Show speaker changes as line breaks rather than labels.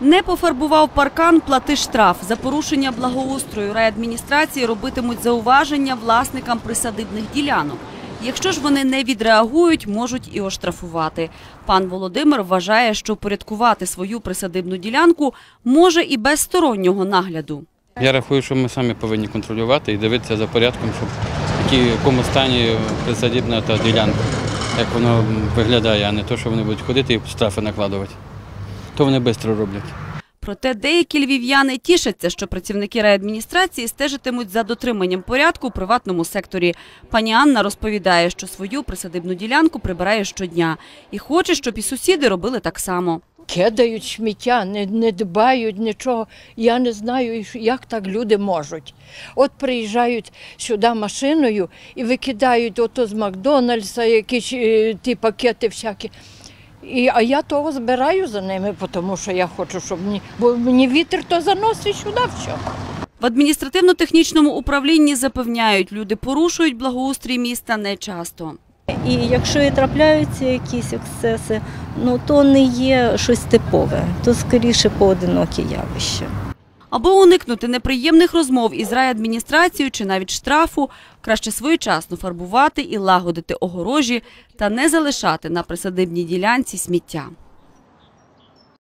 Не пофарбував паркан, плати штраф. За порушення благоустрою райадміністрації робитимуть зауваження власникам присадибних ділянок. Якщо ж вони не відреагують, можуть і оштрафувати. Пан Володимир вважає, що порядкувати свою присадибну ділянку може і без стороннього нагляду.
Я рахую, що ми самі повинні контролювати і дивитися за порядком, щоб в якому стані присадибна та ділянка, як воно виглядає, а не то, що вони будуть ходити і штрафи накладувати. То вони швидко роблять.
Проте деякі львів'яни тішаться, що працівники райадміністрації стежитимуть за дотриманням порядку у приватному секторі. Пані Анна розповідає, що свою присадибну ділянку прибирає щодня і хоче, щоб і сусіди робили так само.
кидають сміття, не, не дбають нічого. Я не знаю, як так люди можуть. От приїжджають сюди машиною і викидають ото з Макдональдса якісь е, ті пакети всякі. І, а я того збираю за ними, тому що я хочу, щоб мені, бо мені вітер то заносить сюди все.
В адміністративно-технічному управлінні запевняють, люди порушують благоустрій міста нечасто.
І якщо і трапляються якісь ексцеси, ну то не є щось типове, то скоріше поодинокі явища.
Аби уникнути неприємних розмов із райадміністрацією чи навіть штрафу, краще своєчасно фарбувати і лагодити огорожі та не залишати на присадибній ділянці сміття.